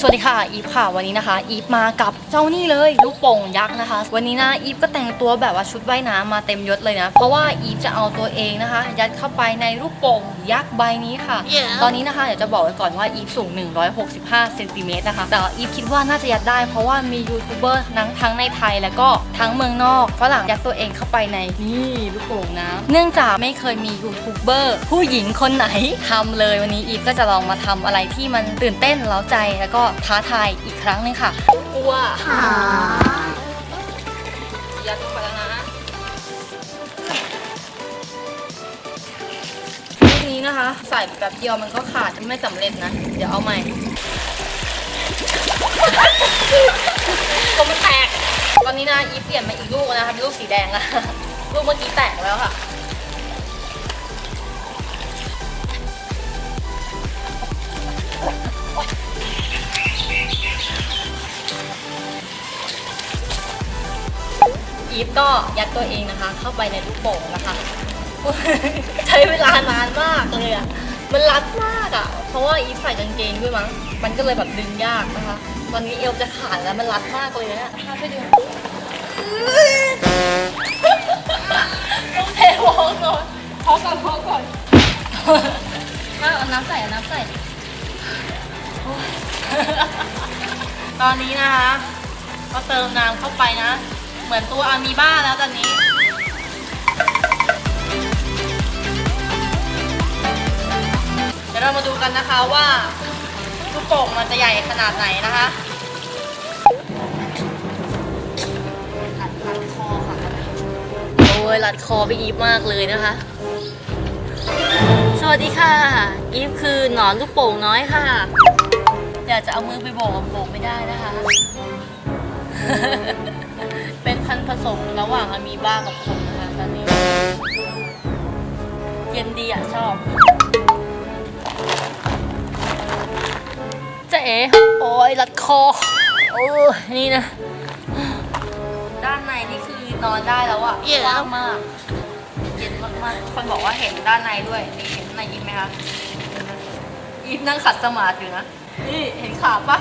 สวัสดีค่ะ อีฟค่ะ วันนี้นะคะ อีฟมากับเจ้านี่เลยลูกโป่งยักษ์นะคะ วันนี้นะอีฟก็แต่งตัวแบบว่าชุดว่ายน้ำมาเต็มยศเลยนะ เพราะว่าอีฟจะเอาตัวเองนะคะ ยัดเข้าไปในลูกโป่งยักษ์ใบนี้ค่ะตอนนี้นะคะเดี๋ยวจะบอกไว้ก่อนว่าอีฟสูง 165เซนติเมตรนะคะ แต่อีฟคิดว่าน่าจะยัดได้เพราะว่ามียูทูบเบอร์ทั้งทั้งในไทยแล้วก็ทั้งเมืองนอกฝรั่งยัดตัวเองเข้าไปในนี่ลูกโป่งน้ำเนื่องจากไม่เคยมียูทูบเบอร์ผู้หญิงคนไหนทำเลยวันนี้อีฟก็จะลองมาทำอะไรที่มันตื่นเต้นเร้าใจแล้วก็ท้าทายอีกครั้งหนึงค่ะ กลัวยัดลงไปแล้วนะลูกนี้นะคะ ใส่แบบเดียวมันก็ขาดไม่สำเร็จนะ เดี๋ยวเอาใหม่ ก็มันแตก ตอนนี้นะอีฟเปลี่ยนมาอีกลูกแล้วนะคะเป็นลูกสีแดงอะลูกเมื่อกี้แตกแล้วค่ะ อีฟก็ยัดตัวเองนะคะ เข้าไปในลูกโป่งนะคะ ใช้เวลานานมากเลยอะมันรัดมากอะเพราะว่าอีฟใส่กางเกงด้วยมั้ง มันก็เลยแบบดึงยากนะคะ ตอนนี้เอวจะขาดแล้วมันรัดมากเลยนะพาไปดูต้องเทวองก่อนพอก่อนพอก่อนเอาเอาน้ำใส่เอาน้ำใส่ ตอนนี้นะคะก็เติมน้ำเข้าไปนะ เหมือนตัวอะมีบ้าแล้วตอนนี้ เดี๋ยวเรามาดูกันนะคะว่าลูกโป่งมันจะใหญ่ขนาดไหนนะคะรัดรัดคอค่ะโอ้ยรัดคอไปอีฟมากเลยนะคะ สวัสดีค่ะอีฟคือหนอนลูกโป่งน้อยค่ะอยากจะเอามือไปโบกกับโป่งไม่ได้นะคะเป็นพันธุ์ผ สมระหว่างอะมีบ้ากับคนนะคะตอนนี้ เย็นดีอะชอบเจ๊โอ้ยรัดคอ โอ้ยนี่นะ ด้านในนี่คือนอนได้แล้วอะว่างมากเย็นมากๆ คนบอกว่าเห็นด้านในด้วย นี่เห็นด้านในอีฟไหมคะเห็นไหมอีฟนั่งขัดสมาธิอยู่นะ นี่เห็นขาปะ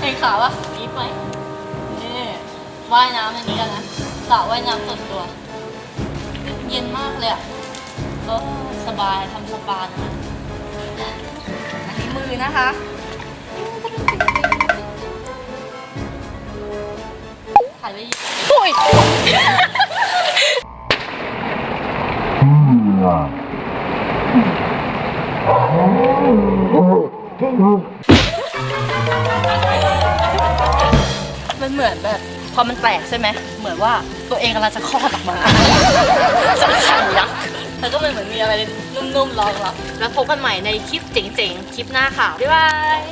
เห็นขาปะอีฟไหมนี่ ว่ายน้ำในนี้กันนะสระว่ายน้ำส่วนตัว เย็นมากเลยอะเออสบายทำสปานะคะอันนี้มือนะคะถ่ายไว้อีกโอ้ยมันเหมือนแบบ พอมันแตกใช่ไหมเหมือนว่าตัวเองกำลังจะคลอดออกมาสักขันยักษ์แล้วก็มันเหมือนมีอะไรนุ่มๆรองรับแล้วพบกันใหม่ในคลิปเจ๋งๆ คลิปหน้าค่ะ บ๊ายบาย